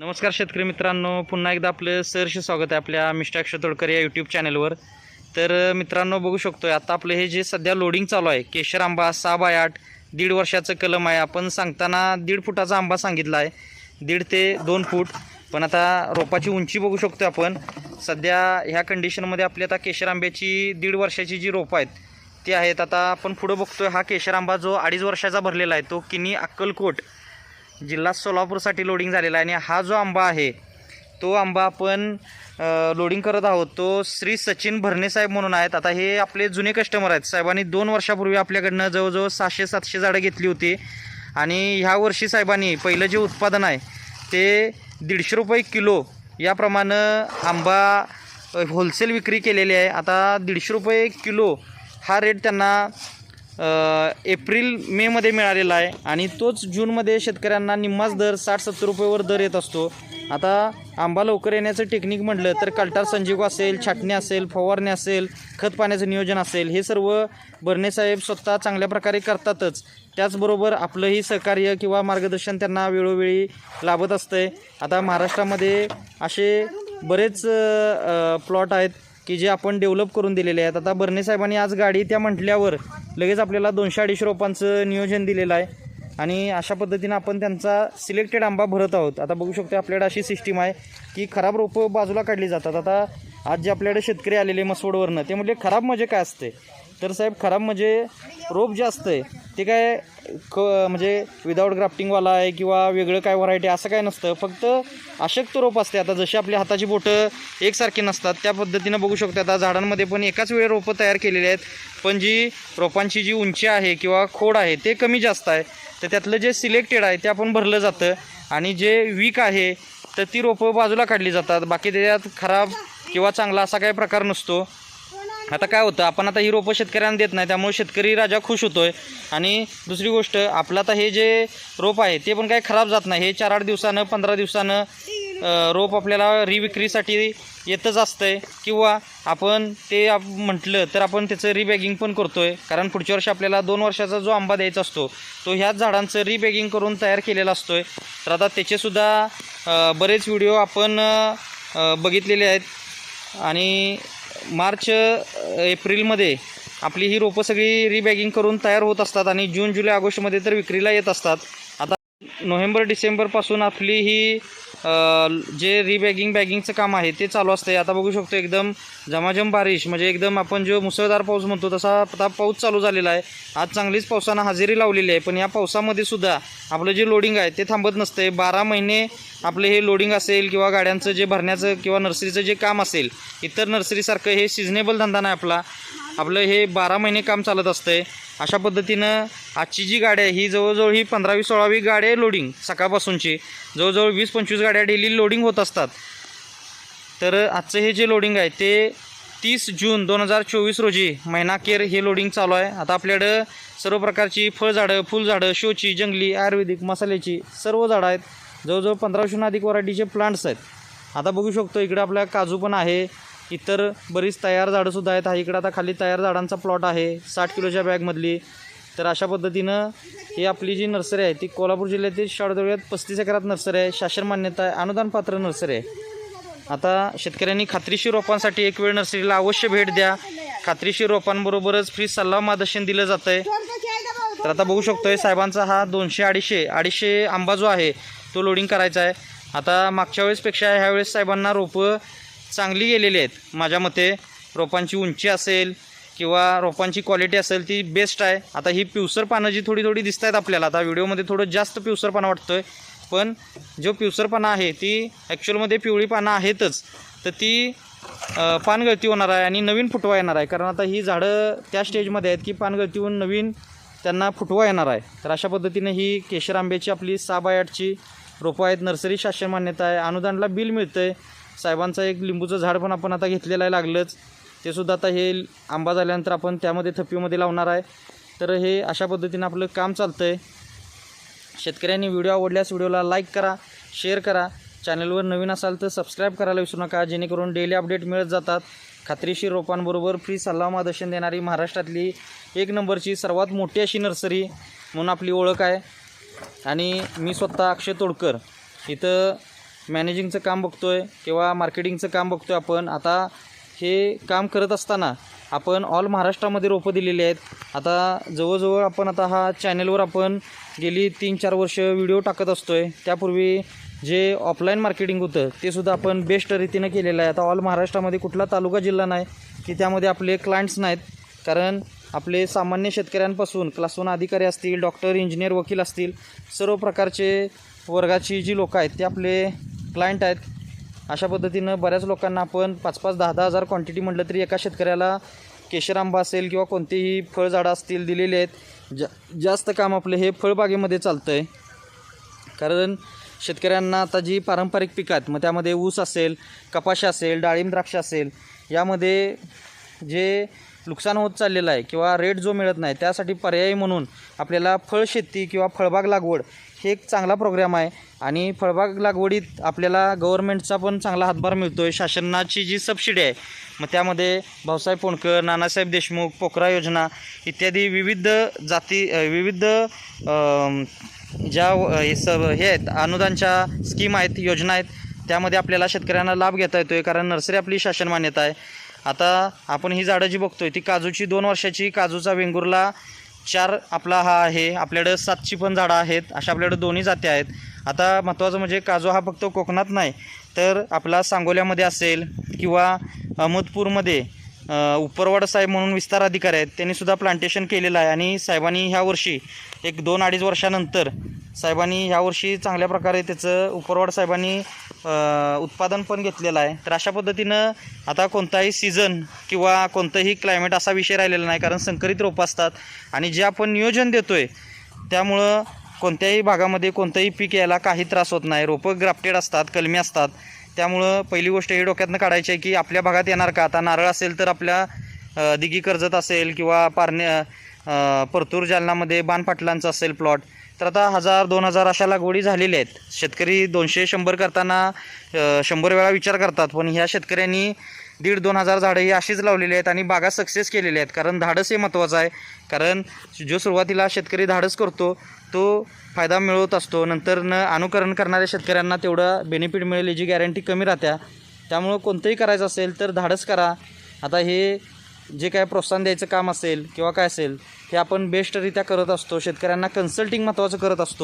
नमस्कार शेतकरी मित्रांनो. पुन्हा एकदा आपलं सहर्ष स्वागत आहे आपल्या मिस्टर तोडकर या यूट्यूब चॅनलवर तर मित्रांनो बघू शकतो आता आपलं हे जे सध्या लोडिंग चालू आहे केशर आंबा सहा बाय आठ दीड वर्षाचं कलम आहे. आपण सांगताना दीड फुटाचा आंबा सांगितला आहे. दीड ते दोन फूट. पण आता रोपाची उंची बघू शकतो आपण. सध्या ह्या कंडिशनमध्ये आपली आता केशर आंब्याची दीड वर्षाची जी रोपं आहेत ती आहेत. आता आपण पुढं बघतोय हा केशर आंबा जो अडीच वर्षाचा भरलेला आहे तो किनी अक्कलकोट जिल्हा सोलापूरसाठी लोडिंग झालेला आहे आणि हा जो आंबा आहे तो आंबा आपण लोडिंग करत आहोत तो श्री सचिन भरणे साहेब म्हणून आहेत. आता हे आपले जुने कस्टमर आहेत. साहेबांनी दोन वर्षापूर्वी आपल्याकडनं जवळजवळ सहाशे सातशे झाडं घेतली होती. आणि ह्या वर्षी साहेबांनी पहिलं जे उत्पादन आहे ते दीडशे रुपये किलो याप्रमाणे आंबा होलसेल विक्री केलेली आहे. आता दीडशे रुपये किलो हा रेट त्यांना एप्रिल मेमध्ये मिळालेला आहे आणि तोच जूनमध्ये शेतकऱ्यांना निम्माच दर साठ सत्तर रुपयेवर दर येत असतो. आता आंबा लवकर येण्याचं टेक्निक म्हटलं तर कल्टार संजीव असेल छाटणी असेल फवारणी असेल खत पाण्याचं नियोजन असेल हे सर्व बर्नेसाहेब स्वतः चांगल्या प्रकारे करतातच. त्याचबरोबर आपलंही सहकार्य किंवा मार्गदर्शन त्यांना वेळोवेळी लाभत असतंय. आता महाराष्ट्रामध्ये असे बरेच प्लॉट आहेत की जे आपण डेव्हलप करून दिलेले आहेत. आता बर्ने आज गाडी त्या म्हटल्यावर लगेच आपल्याला दोनशे अडीचशे रोपांचं नियोजन दिलेलं आहे. आणि अशा पद्धतीनं आपण त्यांचा सिलेक्टेड आंबा भरत आहोत. आता बघू शकतो आपल्याकडे अशी सिस्टीम आहे की खराब रोपं बाजूला काढली जातात. आता आज जे आपल्याकडे शेतकरी आलेले मसवडवरनं ते म्हटले खराब म्हणजे काय असते? तर साहेब खराब म्हणजे रोप जे आहे ते काय क म्हणजे विदाऊट ग्राफ्टिंगवाला आहे किंवा वेगळं काय व्हरायटी असं काय नसतं. फक्त अशक्त रोप असते आता जशी आपली हाताची बोटं एकसारखी नसतात त्या पद्धतीनं बघू शकतो आता झाडांमध्ये पण एकाच वेळी रोपं तयार केलेली आहेत. पण जी रोपांची जी उंची आहे किंवा खोड आहे ते कमी जास्त आहे. तर त्यातलं जे सिलेक्टेड आहे ते आपण भरलं जातं. आणि जे वीक आहे तर ती रोपं बाजूला काढली जातात. बाकी त्याच्यात खराब किंवा चांगला असा काही प्रकार नसतो. आता काय होतं आपण आता ही रोपं शेतकऱ्यांना देत नाही त्यामुळे शेतकरी राजा खुश होतोय. आणि दुसरी गोष्ट आपलं आता हे जे रोप आहे ते पण काही खराब जात नाही. हे चार आठ दिवसानं पंधरा दिवसानं रोप आपल्याला रिविक्रीसाठी येतच असतंय. किंवा आपण ते आप म्हटलं तर आपण त्याचं रिबॅगिंग पण करतोय. कारण पुढच्या वर्षी आपल्याला दोन वर्षाचा जो आंबा द्यायचा असतो तो ह्याच झाडांचं रिबॅगिंग करून तयार केलेला असतोय. तर आता त्याचेसुद्धा बरेच व्हिडिओ आपण बघितलेले आहेत. आणि मार्च एप्रिलमध्ये आपली ही रोपं सगळी रिबॅगिंग करून तयार होत असतात आणि जून जुलै ऑगस्टमध्ये तर विक्रीला येत असतात. आता नोव्हेंबर डिसेंबरपासून आपली ही जे रिबॅगिंग बॅगिंगचं काम आहे ते चालू असतं आता बघू शकतो एकदम जमाजम बारिश म्हणजे एकदम आपण जो मुसळधार पाऊस म्हणतो तसा आता पाऊस चालू झालेला आहे. आज चांगलीच पावसानं हजेरी लावलेली आहे पण या पावसामध्ये सुद्धा आपलं जे लोडिंग आहे ते थांबत नसते बारा महिने आपले हे लोडिंग असेल किंवा गाड्यांचं जे भरण्याचं किंवा नर्सरीचं जे काम असेल इतर नर्सरीसारखं हे सिजनेबल धंदा नाही आपला. आपलं हे बारा महिने काम चालत असतंय. अशा पद्धतीनं आजची जी गाडी आहे ही जवळजवळ ही पंधरावी सोळावी गाडी आहे लोडिंग सकाळपासूनची. जवळजवळ वीस पंचवीस गाड्या डेली लोडिंग होत असतात. तर आजचं हे जे लोडिंग आहे ते तीस जून दोन हजार चोवीस रोजी महिनाखेर हे लोडिंग चालू आहे. आता आपल्याकडं सर्व प्रकारची फळझाडं फुलझाडं शोची जंगली आयुर्वेदिक मसाल्याची सर्व झाडं आहेत. जवळजवळ पंधराशेहून अधिक व्हरायटीचे प्लांट्स आहेत. आता बघू शकतो इकडे आपल्या काजू पण आहे. इतर बरीच तयार झाडंसुद्धा आहेत. हा इकडं आता खाली तयार झाडांचा प्लॉट आहे. साठ किलोच्या बॅगमधली तर अशा पद्धतीनं ही आपली जी नर्सरी आहे ती कोल्हापूर जिल्ह्यातील शाळदोळ्यात पस्तीस एकरात नर्सरी आहे. शासन मान्यता आहे. अनुदान पात्र नर्सरी आहे. आता शेतकऱ्यांनी खात्रीशीर रोपांसाठी एक वेळ नर्सरीला अवश्य भेट द्या. खात्रीशीर रोपांबरोबरच फ्री सल्ला मार्गदर्शन दिलं जातं आहे तर आता बघू शकतोय साहेबांचा हा दोनशे अडीचशे अडीचशे आंबा जो आहे तो लोडिंग करायचा आहे. आता मागच्या वेळेसपेक्षा ह्यावेळेस साहेबांना रोपं चांगली गेलेली आहेत. माझ्या मते रोपांची उंची असेल किंवा रोपांची क्वालिटी असेल ती बेस्ट आहे. आता ही पिवसर पानं जी थोडी थोडी दिसत आहेत आपल्याला आता व्हिडिओमध्ये थोडं जास्त पिवसरपणा आहे पण जो पिवसरपणा आहे ती ॲक्च्युअलमध्ये पिवळी पानं आहेतच तर ती पानगळती होणार आहे आणि नवीन फुटवा येणार आहे. कारण आता ही झाडं त्या स्टेजमध्ये आहेत की पानगळती होऊन नवीन त्यांना फुटवा येणार आहे. तर अशा पद्धतीने ही केशर आंब्याची आपली सहा बाय आठची रोपं आहेत. नर्सरी शासन मान्यता आहे. अनुदानला बिल मिळतं आहे साहेबांचं एक लिंबूचं झाड पण आपण आता घेतलेलं आहे लागलंच. ते सुद्धा आता हे आंबा झाल्यानंतर आपण त्यामध्ये थप्पीमध्ये लावणार आहे. तर हे अशा पद्धतीनं आपलं काम चालतं आहे शेतकऱ्यांनी व्हिडिओ आवडल्यास व्हिडिओला लाईक करा शेअर करा. चॅनलवर नवीन असाल तर सबस्क्राईब करायला विसरू नका जेणेकरून डेली अपडेट मिळत जातात. खात्रीशीर रोपांबरोबर फ्री सल्ला मार्गदर्शन देणारी महाराष्ट्रातली एक नंबरची सर्वात मोठी अशी नर्सरी म्हणून आपली ओळख आहे. आणि मी स्वतः अक्षय तोडकर. इथं मॅनेजिंगचं काम बघतोय किंवा मार्केटिंगचं काम बघतोय आपण. आता हे काम करत असताना आपण ऑल महाराष्ट्रामध्ये रोपं दिलेली आहेत. आता जवळजवळ आपण आता हा चॅनेलवर आपण गेली तीन चार वर्ष व्हिडिओ टाकत असतो आहे त्यापूर्वी जे ऑफलाईन मार्केटिंग होतं ते सुद्धा आपण बेस्ट रीतीनं केलेलं आहे. आता ऑल महाराष्ट्रामध्ये कुठला तालुका जिल्हा नाही की त्यामध्ये आपले क्लायंट्स नाहीत. कारण आपले सामान्य शेतकऱ्यांपासून क्लास वन अधिकारी असतील डॉक्टर इंजिनियर वकील असतील सर्व प्रकारचे वर्गाची जी लोकं आहेत ते आपले क्लायंट आहेत. अशा पद्धतीनं बऱ्याच लोकांना आपण पाच पाच दहा दहा हजार क्वांटिटी म्हटलं तरी एका शेतकऱ्याला केशर आंबा असेल किंवा कोणतेही फळझाडं असतील दिलेले आहेत. जा जास्त काम आपलं हे फळबागेमध्ये चालतं आहे कारण शेतकऱ्यांना आता जी पारंपरिक पिकं आहेत मग त्यामध्ये ऊस असेल कपाशी असेल डाळिंब द्राक्ष असेल यामध्ये जे नुकसान होत चाललेलं आहे किंवा रेट जो मिळत नाही त्यासाठी पर्यायी म्हणून आपल्याला फळशेती किंवा फळबाग लागवड हे एक चांगला प्रोग्राम आहे. आणि फळबाग लागवडीत आपल्याला गव्हर्मेंटचा पण चांगला हातभार मिळतो आहे शासनाची जी सबसिडी आहे मग त्यामध्ये भाऊसाहेब पोंडकर नानासाहेब देशमुख पोखरा योजना इत्यादी विविध जाती विविध ज्या स हे हे आहेत अनुदानच्या स्कीम आहेत योजना आहेत त्यामध्ये आपल्याला शेतकऱ्यांना लाभ घेता येतो आहे कारण नर्सरी आपली शासन मान्यता आहे. आता आपण ही झाडं जी बघतोय ती काजूची दोन वर्षाची काजूचा वेंगुर्ला चार आपला हा आहे आपल्याकडं सातची पण झाडं आहेत अशा आपल्याकडं दोन्ही जाती आहेत. आता महत्त्वाचं म्हणजे काजू हा फक्त कोकणात नाही तर आपला सांगोल्यामध्ये असेल किंवा अहमदपूरमध्ये उपरवाड साहेब म्हणून विस्तार अधिकारी आहेत. त्यांनी सुद्धा प्लांटेशन केलेलं आहे आणि साहेबांनी ह्या वर्षी एक दोन अडीच वर्षानंतर साहेबांनी ह्या वर्षी चांगल्या प्रकारे त्याचं उपरवाड साहेबांनी उत्पादन पण घेतलेलं आहे. तर अशा पद्धतीनं आता कोणताही सीझन किंवा कोणतंही क्लायमेट असा विषय राहिलेला नाही कारण संकरित रोपं असतात आणि जे आपण नियोजन देतो आहे त्यामुळं कोणत्याही भागामध्ये कोणतंही पीक यायला काही त्रास होत नाही. रोपं ग्राफ्टेड असतात कलमी असतात. त्यामुळं पहिली गोष्ट ही डोक्यातनं काढायची आहे की आपल्या भागात येणार का? आता नारळ असेल तर आपल्या दिघी कर्जत असेल किंवा पारने परतूर जालनामध्ये बाणपाटलांचं असेल प्लॉट तर आता हजार दोन हजार अशा लागवडी झालेल्या आहेत. शेतकरी दोनशे शंभर करताना शंभर वेळा विचार करतात पण ह्या शेतकऱ्यांनी दीड दोन हजार झाडं ही अशीच लावलेली आहेत आणि बागा सक्सेस केलेल्या आहेत. कारण धाडस हे महत्त्वाचं आहे. कारण जो सुरुवातीला शेतकरी धाडस करतो तो फायदा मिळवत असतो. नंतर न अनुकरण करणाऱ्या शेतकऱ्यांना तेवढं बेनिफिट मिळेल याची गॅरंटी कमी राहत्या. त्यामुळं कोणतंही करायचं असेल तर धाडस करा. आता हे जे काय प्रोत्साहन द्यायचं काम असेल किंवा काय असेल हे आपण बेस्टरित्या करत असतो. शेतकऱ्यांना कन्सल्टिंग महत्त्वाचं करत असतो.